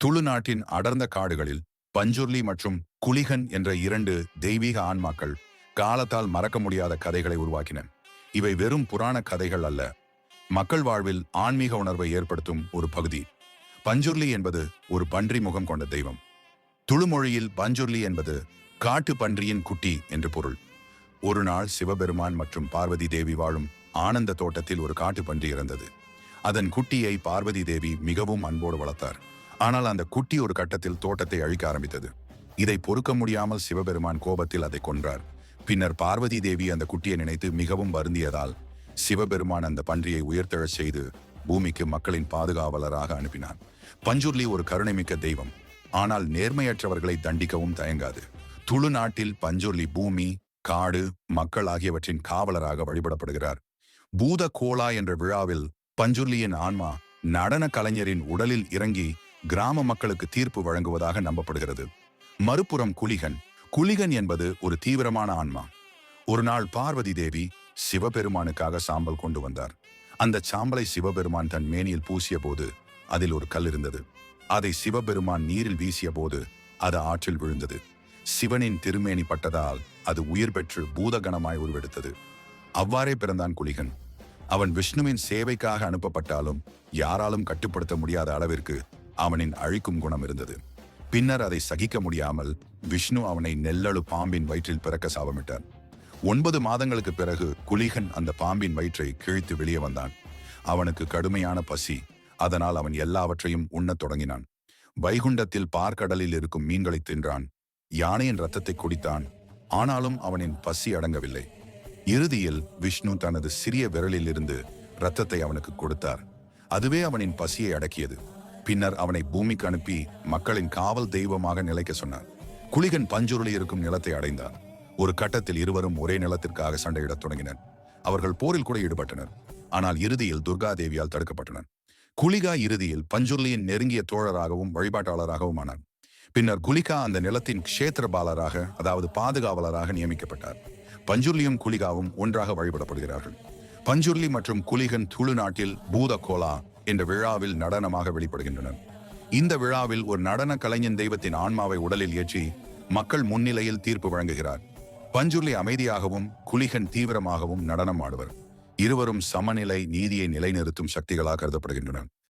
துளு நாட்டின் அடர்ந்த காடுகளில் பஞ்சுர்லி மற்றும் குளிகன் என்ற இரண்டு தெய்வீக ஆன்மாக்கள் காலத்தால் மறக்க முடியாத கதைகளை உருவாக்கின. இவை வெறும் புராண கதைகள் அல்ல. மக்கள் வாழ்வில் ஆன்மீக உணர்வை ஏற்படுத்தும் ஒரு பகுதி. பஞ்சுர்லி என்பது ஒரு பன்றி முகம் கொண்ட தெய்வம். துளுமொழியில் பஞ்சுர்லி என்பது காட்டு பன்றியின் குட்டி என்று பொருள். ஒரு நாள் சிவபெருமான் மற்றும் பார்வதி தேவி வாழும் ஆனந்த தோட்டத்தில் ஒரு காட்டு பன்றி இறந்தது. அதன் குட்டியை பார்வதி தேவி மிகவும் அன்போடு வளர்த்தார். ஆனால் அந்த குட்டி ஒரு கட்டத்தில் தோட்டத்தை அழிக்க ஆரம்பித்தது. இதை பொறுக்க முடியாமல் சிவபெருமான் கோபத்தில் அதை கொன்றார். பின்னர் பார்வதி தேவி அந்த குட்டியை நினைத்து மிகவும் வருந்தியதால் சிவபெருமான் அந்த பன்றியை உயர்த்தெழச் செய்து பூமிக்கு மக்களின் பாதுகாவலராக அனுப்பினார் பஞ்சுர்லி ஒரு கருணைமிக்க தெய்வம். ஆனால் நேர்மையற்றவர்களை தண்டிக்கவும் தயங்காது. துளு நாட்டில் பஞ்சுர்லி பூமி காடு மக்கள் ஆகியவற்றின் காவலராக வழிபடப்படுகிறார். பூத கோலா என்ற விழாவில் பஞ்சுர்லியின் ஆன்மா நடன கலைஞரின் உடலில் இறங்கி கிராம மக்களுக்கு தீர்ப்பு வழங்குவதாக நம்பப்படுகிறது. மறுபுறம் குலிகன். குலிகன் என்பது ஒரு தீவிரமான ஆன்மா. ஒரு நாள் பார்வதி தேவி சிவபெருமானுக்காக சாம்பல் கொண்டு வந்தார். அந்த சாம்பலை சிவபெருமான் தன் மேனியில் பூசிய போது அதில் ஒரு கல் இருந்தது. அதை சிவபெருமான் நீரில் வீசிய போது அது ஆற்றில் விழுந்தது. சிவனின் திருமேனி பட்டதால் அது உயிர் பெற்று பூதகணமாய் உருவெடுத்தது. அவ்வாறே பிறந்தான் குலிகன். அவன் விஷ்ணுவின் சேவைக்காக அனுப்பப்பட்டாலும் யாராலும் கட்டுப்படுத்த முடியாத அளவிற்கு அவனின் அழிக்கும் குணம் இருந்தது. பின்னர் அதை சகிக்க முடியாமல் விஷ்ணு அவனை நெல்லழு பாம்பின் வயிற்றில் பிறக்க சாபமிட்டார் ஒன்பது மாதங்களுக்கு பிறகு குலிகன் அந்த பாம்பின் வயிற்றை கிழித்து வெளியே வந்தான். அவனுக்கு கடுமையான பசி அதனால் அவன் எல்லாவற்றையும் உண்ணத் தொடங்கினான். வைகுண்டத்தில் பார்க்கடலில் இருக்கும் மீன்களை தின்றான். யானையின் ரத்தத்தை குடித்தான். ஆனாலும் அவனின் பசி அடங்கவில்லை. இறுதியில் விஷ்ணு தனது சிறிய விரலில் இருந்து ரத்தத்தை அவனுக்கு கொடுத்தார். அதுவே அவனின் பசியை அடக்கியது. பின்னர் அவனை பூமிக்கு அனுப்பி மக்களின் காவல் தெய்வமாக நிலைக்க சொன்னார் குளிகன் பஞ்சுருளி இருக்கும் நிலத்தை அடைந்தான். ஒரு கட்டத்தில் இருவரும் ஒரே நிலத்திற்காக சண்டையிடத் தொடங்கினர். அவர்கள் போரில் கூட ஈடுபட்டனர். ஆனால் இறுதியில் துர்கா தேவியால் தடுக்கப்பட்டனர். குலிகா இறுதியில் பஞ்சுருளியின் நெருங்கிய தோழராகவும் வழிபாட்டாளராகவும் ஆனார் பின்னர் குலிகா அந்த நிலத்தின் க்ஷேத்திரபாலராக அதாவது பாதுகாவலராக நியமிக்கப்பட்டார். பஞ்சுர்லியும் குலிகாவும் ஒன்றாக வழிபடப்படுகிறார்கள். பஞ்சுர்லி மற்றும் குலிகன் துளு நாட்டில் பூத கோலா என்ற விழாவில் நடனமாக வெளிப்படுகின்றனர் இந்த விழாவில் ஒரு நடன கலைஞன் தெய்வத்தின் ஆன்மாவை உடலில் ஏற்றி மக்கள் முன்னிலையில் தீர்ப்பு வழங்குகிறார். பஞ்சுர்லி அமைதியாகவும் குலிகன் தீவிரமாகவும் நடனம் ஆடுவர். இருவரும் சமநிலை நீதியை நிலைநிறுத்தும் சக்திகளாக கருதப்படுகின்றனர்.